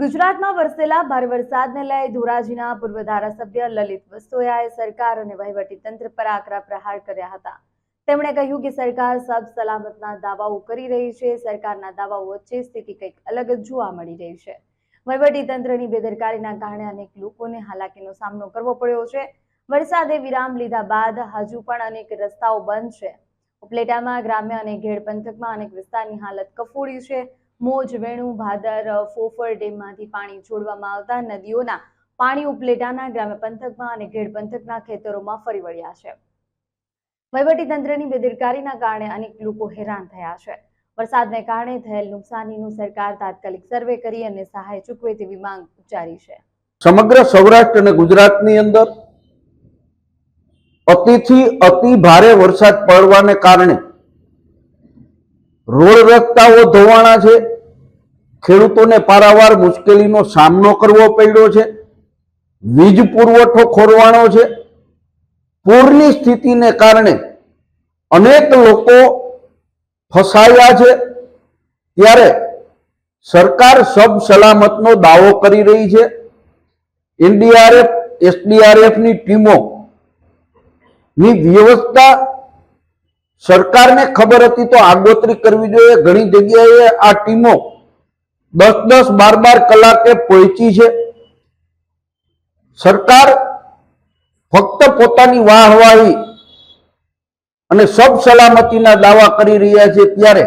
ગુજરાતમાં વરસેલા ભારે વરસાદને લઈ ધોરાજીના પૂર્વ ધારાસભ્ય લલિત વસોયાએ સરકાર અને વહીવટીતંત્ર પર આકરા પ્રહાર કર્યા હતા. તેમણે કહ્યું કે સરકાર સબ સલામતના દાવાઓ કરી રહી છે, સરકારના દાવાઓ વચ્ચે સ્થિતિ કંઈક અલગ જોવા મળી રહી છે. વહીવટીતંત્રની બેદરકારીના કારણે અનેક લોકોને હાલાકીનો સામનો કરવો પડ્યો છે. વરસાદે વિરામ લીધા બાદ હજુ પણ અનેક રસ્તાઓ બંધ છે. ઉપલેટામાં ગ્રામ્ય અને ઘેડ પંથકમાં અનેક વિસ્તારની હાલત કફોડી છે. મોજ, વેણુ, ભાદર, ફોફર ડેમમાંથી પાણી છોડવામાં આવતા નદીઓના પાણી ઉપલેટાના ગ્રામ્ય પંથકમાં અને ઘેડ પંથકના ખેતરોમાં ફરી વળ્યા છે. વહીવટીતંત્રની બેદરકારીના કારણે અનેક લોકો હેરાન થયા છે. વરસાદને કારણે થયેલ નુકસાનીનું સરકાર તાત્કાલિક સર્વે કરી અને સહાય ચૂકવે તેવી માંગ ઉચ્ચારી છે. સમગ્ર સૌરાષ્ટ્ર અને ગુજરાતની અંદર અતિથી અતિ ભારે વરસાદ પડવાને કારણે રોડ રસ્તાઓ ધોવાણા છે. ખેડૂતોને પારાવાર મુશ્કેલીનો સામનો કરવો પડ્યો છે. વીજ પુરવઠો ખોરવાણો છે. પૂરની સ્થિતિને કારણે અનેક લોકો ફસાયા છે. ત્યારે સરકાર સબ સલામતનો દાવો કરી રહી છે. એનડીઆરએફ, એસડીઆરએફની ટીમો ની વ્યવસ્થા સરકારને ખબર હતી તો આગોતરી કરવી જોઈએ. ઘણી જગ્યાએ આ ટીમો દસ દસ બાર બાર કલાકે પહોંચી છે. સરકાર ફક્ત પોતાની વાહવાહી અને સબ સલામતીના દાવા કરી રહ્યા છે ત્યારે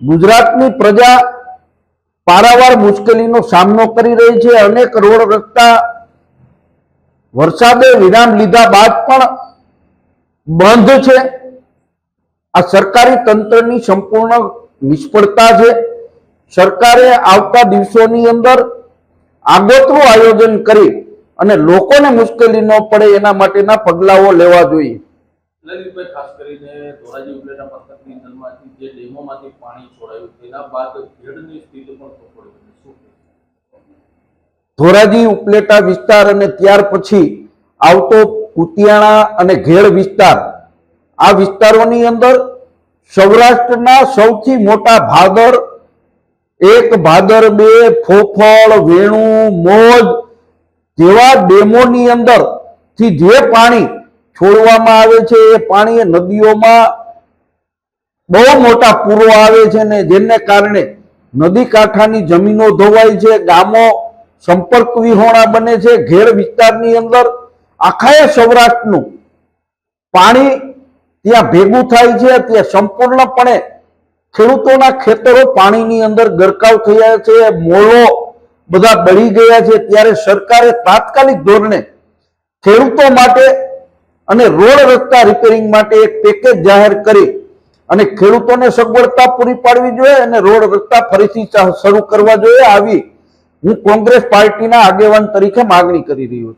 ગુજરાતની પ્રજા પારાવાર મુશ્કેલીનો સામનો કરી રહી છે. અનેક રોડ રસ્તા વરસાદે વિરામ લીધા બાદ પણ બંધ છે. આ સરકારી તંત્રની સંપૂર્ણ નિષ્ફળતા છે. સરકારે આવતા દિવસોની અંદર આગોતરું આયોજન કરી અને લોકોને મુશ્કેલી ન પડે એના માટેના પગલાઓ લેવા જોઈએ. ખાસ કરીને ધોરાજી ઉપલેટા પંથકની અંદરમાંથી જે ડેમોમાંથી પાણી છોડાયું તેના બાદ ખેડની સ્થિતિ પણ કફોડી બની. શું કહેશો? ધોરાજી ઉપલેટા વિસ્તાર અને ત્યાર પછી આવતો કુતિયાણા અને ઘેડ વિસ્તાર આ વિસ્તારોની અંદર સૌરાષ્ટ્રના સૌથી મોટા ભાદર, એક ભાદર બે, ફોફળ, વેણુ, મોજ જેવા ડેમોની અંદરથી જે પાણી છોડવામાં આવે છે, એ પાણી નદીઓમાં બહુ મોટા પૂરો આવે છે ને જેને કારણે નદી કાંઠાની જમીનો ધોવાય છે, ગામો સંપર્ક વિહોણા બને છે, ઘેર વિસ્તારની અંદર આખાએ સૌરાષ્ટ્રનું પાણી ત્યાં ભેગું થાય છે, ત્યાં સંપૂર્ણપણે ખેડૂતોના ખેતરો પાણીની અંદર ગરકાવ થયા છે, મોલો બધા બળી ગયા છે. ત્યારે સરકારે તાત્કાલિક ધોરણે ખેડૂતો માટે અને રોડ રસ્તા રિપેરિંગ માટે એક પેકેજ જાહેર કરી અને ખેડૂતોને સગવડતા પૂરી પાડવી જોઈએ અને રોડ રસ્તા ફરીથી શરૂ કરવા જોઈએ. આવી હું કોંગ્રેસ પાર્ટીના આગેવાન તરીકે માગણી કરી રહ્યો છું.